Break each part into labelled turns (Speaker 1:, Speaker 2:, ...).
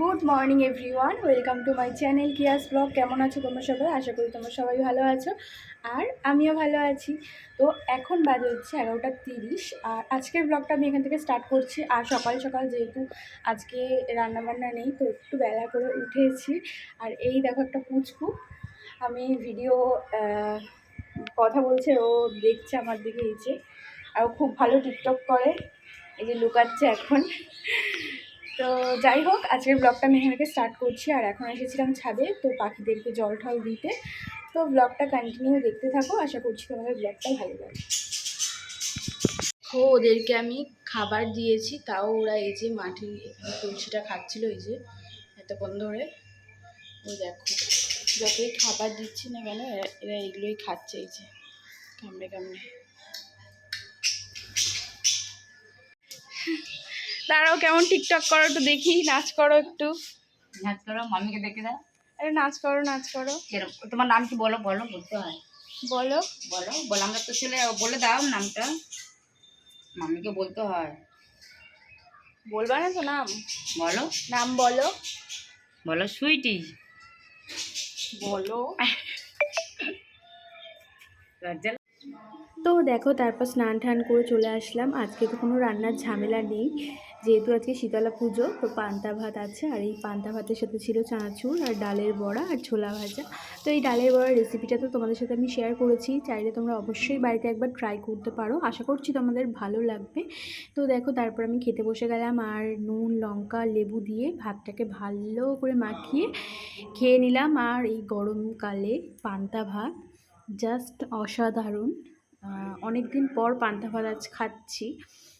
Speaker 1: Good morning everyone welcome to my channel কিয়াস blog কেমন আছো তোমরা সবাই? আশা করি তোমরা সবাই ভালো আছো। আর আমিও ভালো আছি। তো এখন বাজে হচ্ছে এগারোটা তিরিশ। আর আজকের ব্লগটা আমি এখান থেকে স্টার্ট করছি। আর সকাল সকাল যেহেতু আজকে রান্নাবান্না নেই, তো একটু বেলা করে উঠেছি। আর এই দেখো একটা পুচকু। আমি ভিডিও কথা বলছে, ও দেখছে আমার দিকে এই যে। আর ও খুব ভালো টিকটক করে। এই যে লুকাচ্ছে এখন। তো যাই হোক, আজকের ব্লগটা আমি এখানে স্টার্ট করছি আর এখন এসেছিলাম ছাদে, তো পাখিদেরকে জল ঠল দিতে। তো ব্লগটা কন্টিনিউ দেখতে থাকো, আশা করছি তোমাদের ব্লগটা ভালো লাগে ও ওদেরকে আমি খাবার দিয়েছি, তাও ওরা এই যে এখানে তুলসিটা খাচ্ছিল, এই যে এতক্ষণ ধরে। ও দেখো, যতই খাবার দিচ্ছি না কেন এরা এগুলোই খাচ্ছে এই যে, কামড়ে কামড়ে। তারাও কেমন টিকটক করো একটু দেখি নাচ করো একটু।
Speaker 2: নাচ করো মামিকে দেখে দাও।
Speaker 1: আরে নাচ করো নাচ করো।
Speaker 2: তোমার নাম কি বলো বলো বলতে হয়।
Speaker 1: বলো।
Speaker 2: বলো বলো আমরা তো ছেলে বলে দাও নামটা। মামিকে বলতে হয়।
Speaker 1: বলবা না তো নাম?
Speaker 2: বলো।
Speaker 1: নাম বলো।
Speaker 2: বলো সুইটি।
Speaker 1: বলো।
Speaker 2: লজ্জা
Speaker 1: তো দেখো, তারপর স্নান টান করে চলে আসলাম। আজকে তো কোনো রান্নার ঝামেলা নেই। যেহেতু আজকে শীতলা পুজো, তো পান্তা ভাত আছে। আর এই পান্তা ভাতের সাথে ছিল চানাচুর, আর ডালের বড়া, আর ছোলা ভাজা। তো এই ডালের বড়ার রেসিপিটা তো তোমাদের সাথে আমি শেয়ার করেছি। চাইলে তোমরা অবশ্যই বাড়িতে একবার ট্রাই করতে পারো। আশা করছি তোমাদের ভালো লাগবে। তো দেখো, তারপর আমি খেতে বসে গেলাম। আর নুন, লঙ্কা, লেবু দিয়ে ভাতটাকে ভালো করে মাখিয়ে খেয়ে নিলাম। আর এই গরমকালে পান্তা ভাত জাস্ট অসাধারণ। অনেক দিন পর পান্তা ভাত আজ খাচ্ছি।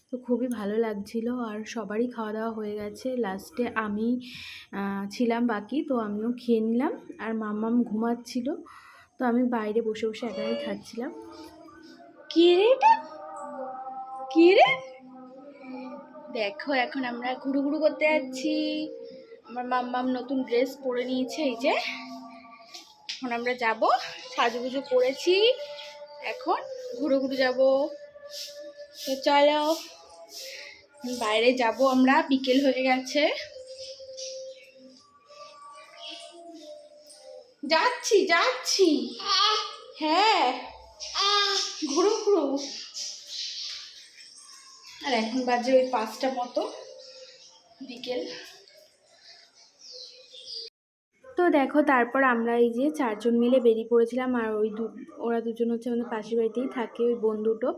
Speaker 1: তো খুবই ভালো লাগছিল আর সবারই খাওয়া দাওয়া হয়ে গেছে। লাস্টে আমি ছিলাম বাকি, তো আমিও খেয়ে নিলাম। আর মাম্মাম ঘুমাচ্ছিল, তো আমি বাইরে বসে বসে একাই খাচ্ছিলাম। কী রে কী দেখো, এখন আমরা ঘুরু ঘুরু করতে যাচ্ছি। আমার মাম্মাম নতুন ড্রেস পরে নিয়েছে, এই যে। এখন আমরা যাব, সাজুগুজু করেছি। এখন ঘুরু ঘুরু যাব। তো চলো, বাইরে যাব আমরা, বিকেল হয়ে গেছে। যাচ্ছি যাচ্ছি। হ্যাঁ ঘুরু ঘুরু। আর এখন বাজে ওই পাঁচটা মতো, বিকেল। তো দেখো, তারপর আমরা এই যে চারজন মিলে বেরিয়ে পড়েছিলাম আর ওই দু, ওরা দুজন হচ্ছে আমাদের পাশের বাড়িতেই থাকে, ওই বন্ধুটো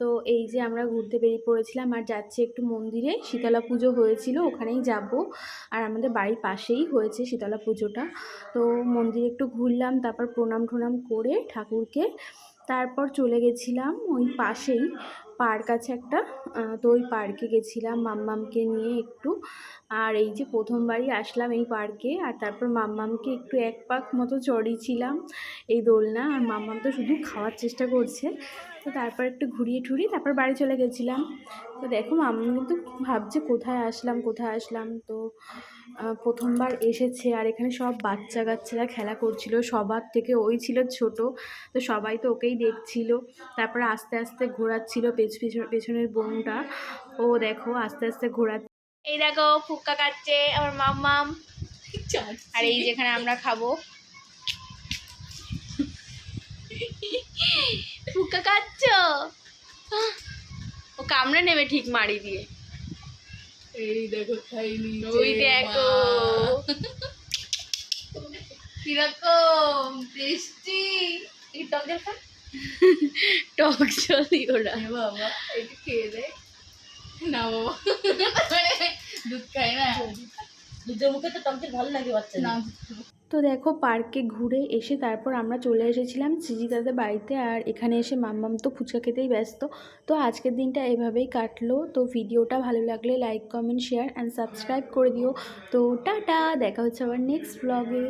Speaker 1: তো এই যে আমরা ঘুরতে বেরিয়ে পড়েছিলাম আর যাচ্ছি একটু মন্দিরে, শীতলা পুজো হয়েছিল, ওখানেই যাব। আর আমাদের বাড়ির পাশেই হয়েছে শীতলা পুজোটা। তো মন্দিরে একটু ঘুরলাম, তারপর প্রণাম ঠোনাম করে ঠাকুরকে, তারপর চলে গেছিলাম ওই পাশেই। পার্ক আছে একটা তো ওই পার্কে গেছিলাম মাম্মামকে নিয়ে একটু। আর এই যে প্রথমবারই আসলাম এই পার্কে, আর তারপর মাম্মামকে একটু এক পাক মতো চড়িয়েছিলাম এই দোলনা। আর মাম্মাম তো শুধু খাওয়ার চেষ্টা করছে। তো তারপর একটু ঘুরিয়ে ঠুরিয়ে তারপর বাড়ি চলে গেছিলাম। তো দেখো মাম্মাম কিন্তু ভাবছে কোথায় আসলাম কোথায় আসলাম। তো প্রথমবার এসেছে আর এখানে সব বাচ্চা কাচ্চারা খেলা করছিল। সবার থেকে ওই ছিল ছোট, তো সবাই তো ওকেই দেখছিল। তারপরে আস্তে আস্তে ঘোরাচ্ছিল পেছনের বোনটা। ও দেখো আস্তে আস্তে ঘোরা এই দেখো ফুক্কা কাটছে আমার মাম্মাম। আর এই যেখানে আমরা খাব। ফুক্কা কাটছ? ও কামড়ে নেবে ঠিক মারি দিয়ে।
Speaker 2: এই দেখো খাইনি
Speaker 1: ওই দেখো।
Speaker 2: কীরকম টেস্টি। এই টক জল
Speaker 1: টক চলি ওরা
Speaker 2: বাবা এটা খেয়ে দে না বাবা দুধ খাই না দুধের মুখে তো টক জল ভালো লাগে বাচ্চা না
Speaker 1: তো দেখো পার্কে ঘুরে এসে তারপর আমরা চলে এসেছিলাম সিজি দাদের বাড়িতে আর এখানে এসে মাম্মাম তো ফুচকা খেতেই ব্যস্ত। তো আজকের দিনটা এভাবেই কাটলো। তো ভিডিওটা ভালো লাগলে like comment share and subscribe করে দিও। তো টাটা দেখা হচ্ছে আবার নেক্সট ব্লগে